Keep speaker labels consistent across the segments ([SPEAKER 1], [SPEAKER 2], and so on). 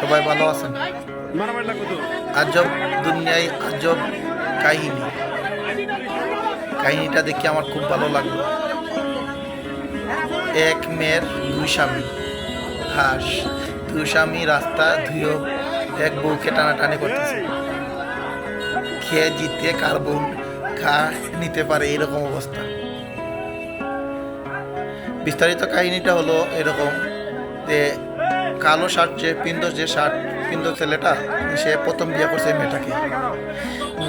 [SPEAKER 1] সবাই ভালো আছেন? আজব দুনিয়ায় আজব কাহিনী। কাহিনীটা দেখে আমার খুব ভালো লাগল। এক মেয়ের দুই স্বামী। হাস, দুই স্বামী রাস্তা ধুয়ে এক বউকে টানাটানি করতেছে। খেয়ে জিতে কার বউ খা, নিতে পারে এরকম অবস্থা। বিস্তারিত কাহিনীটা হলো এরকম যে কালো শার্ট যে, পিন্দ যে শার্ট, পিন্দ ছেলেটা, সে প্রথম বিয়ে করছে মেয়েটাকে।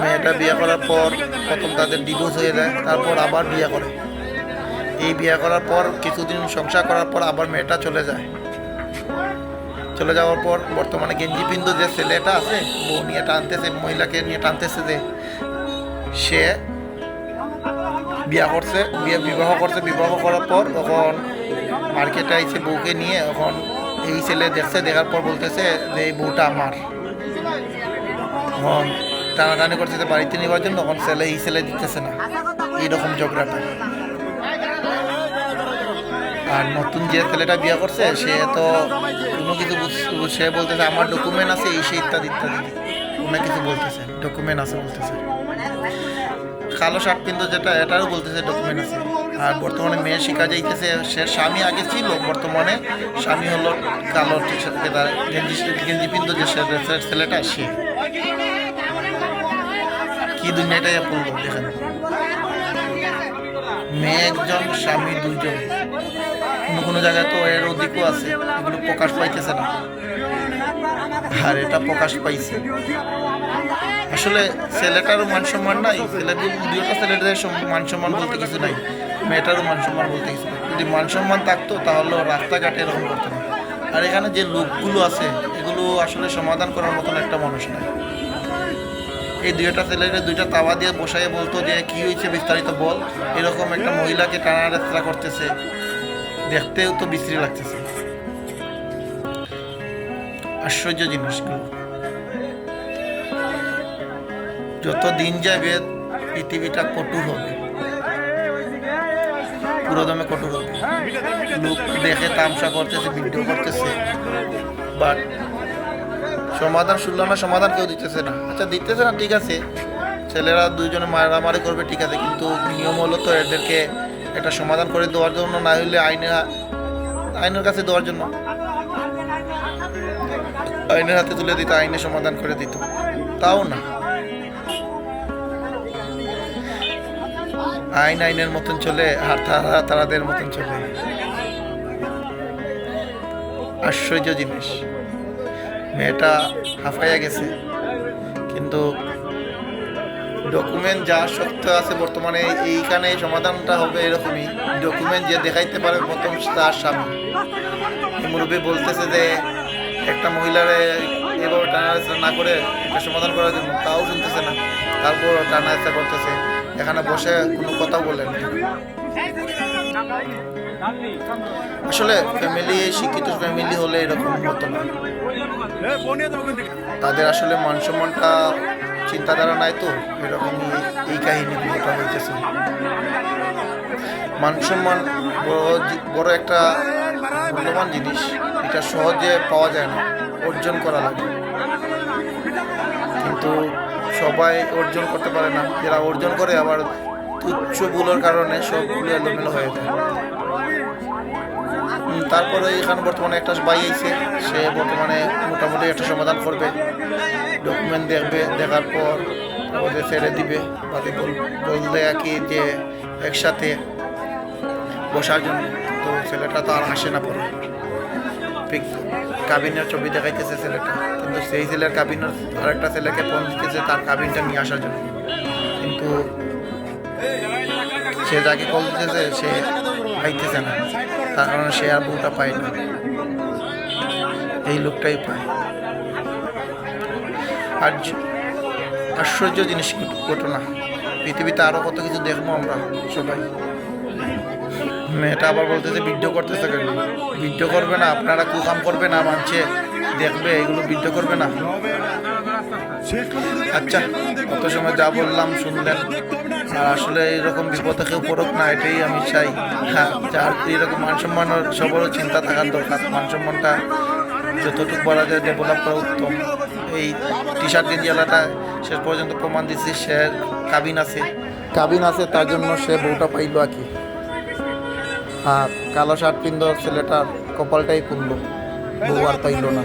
[SPEAKER 1] মেয়েটা বিয়ে করার পর প্রথম তাদের ডিভোর্স হয়ে যায়, তারপর আবার বিয়ে করে। এই বিয়ে করার পর কিছুদিন সংসার করার পর আবার মেয়েটা চলে যায়। চলে যাওয়ার পর বর্তমানে গেঞ্জি পিন্দ যে ছেলেটা আছে, বউ নিয়ে টানতেছে, মহিলাকে নিয়ে টানতেছে যে, সে বিয়া করছে, বিয়ে বিবাহ করছে, বিবাহ করার পর তখন মার্কেটে আইছে বউকে নিয়ে এখন এই ছেলে দেখছে, দেখার পর বলতেছে যে এই বউটা আমার। এখন টানাটানি করতেছে বাড়িতে নেওয়ার জন্য, তখন ছেলে এই ছেলে দিতেছে না। এইরকম ঝগড়াটা। আর নতুন যে ছেলেটা বিয়ে করছে, সে তো কোনো কিছু সে বলতেছে, আমার ডকুমেন্ট আছে, এই সে ইত্যাদি ইত্যাদি। কোনো কিছু বলতেছে ডকুমেন্ট আছে বলতেছে। কালো শার্ট কিন্তু যেটা, এটারও বলতেছে ডকুমেন্ট আছে। আর বর্তমানে মেয়ে শিখা যাইতেছে, সে স্বামী আগে ছিল, বর্তমানে স্বামী হলো কালো টি শার্ট গেঞ্জি গেঞ্জি পিন্ধু যে ছেলেটা, সে। কি দুনিয়াটাই পড়ল দেখেন। মেয়ে একজন, স্বামী দুইজন। কোনো কোনো জায়গায় তো এর অধিকও আছে, এগুলো প্রকাশ পাইতেছে না। আর এটা প্রকাশ পাইছে। আসলে ছেলেটারও মান সম্মান নাই, ছেলেদের দুইটা ছেলেদের মান সম্মান বলতে কিছু নাই, মেয়েটারও মান সম্মান বলতে কিছু নাই। যদি মান সম্মান থাকতো, তাহলে ও রাস্তাঘাটে এরকম করতো না। আর এখানে যে লোকগুলো আছে, এগুলো আসলে সমাধান করার মতন একটা মানুষ নাই। এই দুইটা ছেলেদের দুইটা তাওয়া দিয়ে বসায় বলতো যে, কি হয়েছে বিস্তারিত বল? এরকম একটা মহিলাকে টানা রেস্তা করতেছে। দেখতেও তো বিশ্রী লাগতেছে। আশ্চর্য জিনিসগুলো। যত দিন যাবে, পৃথিবীটা কঠোর হবে। পুরোদমে কঠোর হবে। লোক দেখে তামসা করতেছে, ভিডিও করতেছে। বাট সমাধান শুনলো না, সমাধান কেউ দিতেছে না। আচ্ছা দিতেছে না, ঠিক আছে। ছেলেরা দুইজনে মারামারি করবে, ঠিক আছে। কিন্তু নিয়ম হলো তো এদেরকে একটা সমাধান করে দেওয়ার জন্য, না হলে আইনে আইনের কাছে দেওয়ার জন্য। আইনের হাতে তুলে দিত, আইনে সমাধান করে দিত। তাও না। আইন আইনের মতন চলে, আর তারা, তারাদের মতন চলে। আশ্চর্য জিনিস। মেয়েটা হাফাইয়া গেছে, কিন্তু ডকুমেন্ট যা সত্য আছে বর্তমানে, এইখানে সমাধানটা হবে এরকমই। ডকুমেন্ট যে দেখাইতে পারে প্রথম তার স্বামী। মুরব্বী বলতেছে যে একটা মহিলারে এভাবে টানা না করে একটা সমাধান করার জন্য, তাও শুনতেছে না। তারপর টানা করতেছে। এখানে বসে কোনো কথা বলেন আসলে ফ্যামিলি শিক্ষিত ফ্যামিলি হলে এরকম হতো না। তাদের আসলে মান সম্মানটা চিন্তাধারা নাই তো এরকম এই কাহিনীগুলোটা হইতেছে। মান সম্মান বড় বড় একটা মূল্যবান জিনিস, এটা সহজে পাওয়া যায় না, অর্জন করা লাগে। সবাই অর্জন করতে পারে না। যারা অর্জন করে আবার তুচ্ছগুলোর কারণে সব সবগুলো এলোমেলো হয়ে যায়। তারপরে এখানে বর্তমানে একটা ভাই আইছে, সে বর্তমানে মোটামুটি একটা সমাধান করবে। ডকুমেন্ট দেখবে, দেখার পর ওদের ছেড়ে দিবে। বাকি বল- বলবে আর কি যে একসাথে বসার জন্য। তো ছেলেটা তো আর আসে না পরে। পিক- কাবিনের ছবি দেখাইতেছে ছেলেটা। কিন্তু সেই ছেলের কাবিনের আর একটা ছেলেকে ফোন দিতেছে তার কাবিনটা নিয়ে আসার জন্য। কিন্তু সে যাকে কল দিতেছে, সে পাইতেছে না। তার কারণে সে আর বউটা পায় না। এই লোকটাই পায়। আর আশ্চর্য জিনিস ঘটনা। পৃথিবীতে আরও কত কিছু দেখব আমরা সবাই। মেয়েটা আবার বলতেছে, ভিডিও করতেছে কেন? ভিডিও করবে না, আপনারা কুকাম করবে না মানছে দেখবে, এগুলো ভিডিও করবে না। আচ্ছা কত সময় যা বললাম, শুনলেন। আর আসলে এরকম বিপদে কেউ পড়ুক না, এটাই আমি চাই। হ্যাঁ যার এরকম মান সম্মান সবারও চিন্তা থাকার দরকার। মান সম্মানটা যতটুকু বলা যায় ডেভেলপ করা উত্তম। এই টি শার্ট জেলাটা শেষ পর্যন্ত প্রমাণ দিচ্ছে সে কাবিন আছে। কাবিন আছে, তার জন্য সে বউটা পাইল আর কি। আর কালো শার্ট পিন্দ ছেলেটার কপালটাই পুনল বউ আর পাইল না।